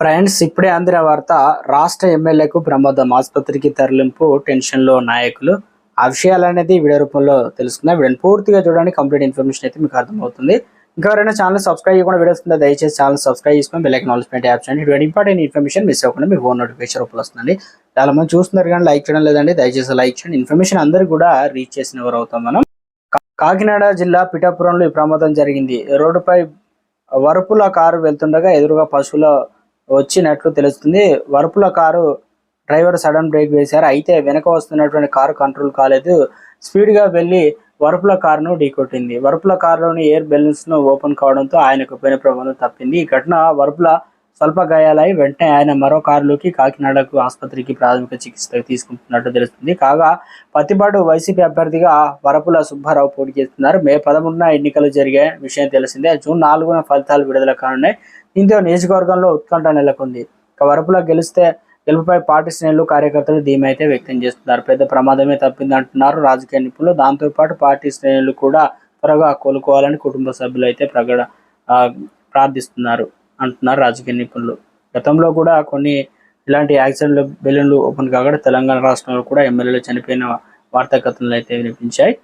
Friends ఇప్పుడే ఆంధ్ర వార్త రాష్ట్ర ఎమ్మెల్యేకు ప్రమాదం. ఆసుపత్రికి తరలింపు టెన్షన్లో నాయకులు. ఆ విషయాలు అనేది వీడియో రూపంలో తెలుసుకుందాం. వీడియోని పూర్తిగా చూడండి కంప్లీట్ ఇన్ఫర్మేషన్ అయితే మీకు అర్థమవుతుంది. ఇంకా ఎవరైనా ఛానల్ సబ్స్క్రైబ్ చేయకుండా వీడియోస్ కింద దయచేసి ఛానల్ సబ్స్క్రైబ్ చేసుకొని బెల్ అక్నాలజ్మెంట్ యాప్ చేయండి. ఇటువంటి ఇంపార్టెంట్ ఇన్ఫర్మేషన్ మిస్ అవ్వకుండా మీకు ఫోన్ నోటిఫికేషన్ రూపంలో వస్తుంది చాలా మంది చూస్తున్నారు కానీ లైక్ చేయడం లేదండి. దయచేసి లైక్ చేయండి. ఇన్ఫర్మేషన్ అందరికీ కూడా రీచ్ చేసిన వారు అవుతాం మనం. కాకినాడ జిల్లా పిఠాపురంలో ఈ ప్రమాదం జరిగింది. రోడ్డుపై వరుపుల కారు వెళ్తుండగా ఎదురుగా పశువుల వచ్చినట్లు తెలుస్తుంది. Varupula car driver sudden brake వేశారు. అయితే వెనక వస్తున్నటువంటి కారు కంట్రోల్ కాలేదు. స్పీడ్ వెళ్ళి వెళ్ళి వరుపుల కారును ఢీకొట్టింది. వరుపుల కారులోని ఎయిర్ బెలూన్స్ను ఓపెన్ కావడంతో ఆయనకు పోయిన ప్రమాదం తప్పింది. ఈ ఘటన వరుపుల స్వల్ప గాయాలై వెంటనే ఆయన మరో కారులోకి కాకినాడకు ఆసుపత్రికి ప్రాథమిక చికిత్స తీసుకుంటున్నట్టు తెలుస్తుంది. కాగా పత్తిపాటు వైసీపీ అభ్యర్థిగా వరపుల సుబ్బారావు పోటీ చేస్తున్నారు. మే పదమూడున ఎన్నికలు జరిగే విషయం తెలిసిందే. జూన్ నాలుగున ఫలితాలు విడుదల కానున్నాయి. దీంతో నియోజకవర్గంలో ఉత్కంఠ నెలకొంది. ఇక వరపుల గెలిస్తే గెలుపుపై పార్టీ శ్రేణులు కార్యకర్తలు ధీమైతే అయితే వ్యక్తం చేస్తున్నారు. పెద్ద ప్రమాదమే తప్పింది అంటున్నారు రాజకీయ నిపుణులు. దాంతోపాటు పార్టీ శ్రేణులు కూడా త్వరగా కోలుకోవాలని కుటుంబ సభ్యులు అయితే ప్రగడ ప్రార్థిస్తున్నారు. అంటున్నారు రాజకీయ నిపుణులు. గతంలో కూడా కొన్ని ఇలాంటి యాక్సిడెంట్లు బెలూన్లు ఓపెన్ కాగా తెలంగాణ రాష్ట్రంలో కూడా ఎమ్మెల్యేలు చనిపోయిన వార్తా కథనాలు అయితే వినిపించాయి.